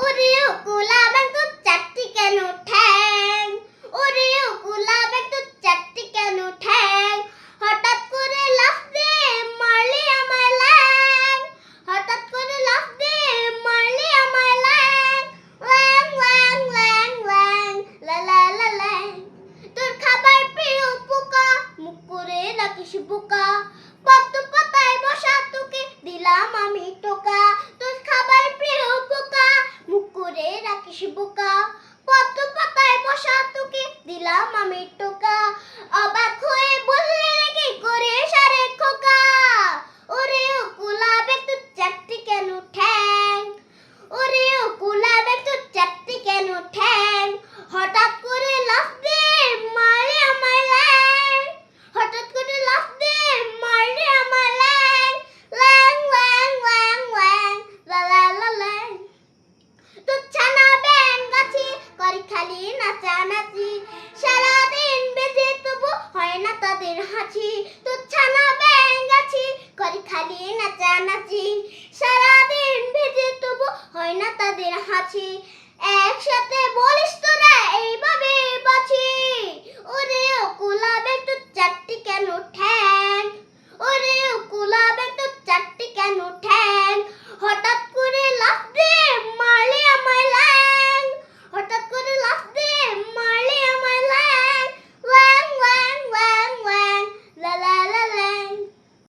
ওরে কোলা ব্যাং তো চারটি কেন ঠ্যাং ওরে কোলা ব্যাং চারটি কেন ঠ্যাং হঠাৎ করে লাফ দে মারলি আমায় ল্যাং হঠাৎ করে লাফ দে মারলি আমায় ল্যাং ল্যাং ল্যাং ল্যাং ল্যাং লা লা লা ল্যাং তোর খাবার প্রিয় পোকা মুখ করে পদ্ম পাতায় বসা তোকে দিলাম আমি টোকা রাখিস বোকা। পদ্ম পাতায় বসা তোকে দিলাম আমি টোকা। অবাক হয়ে বললে নাকি করে সারে খোকা। ওরে ও কুলাবে তো চারটি কেন ঠ্যাং? ওরে ও কুলাবে তো চারটি কেন ঠ্যাং? হঠাৎ করে লাফ হয় না তাদের হাঁচি একসাথে বলিস তোরা এই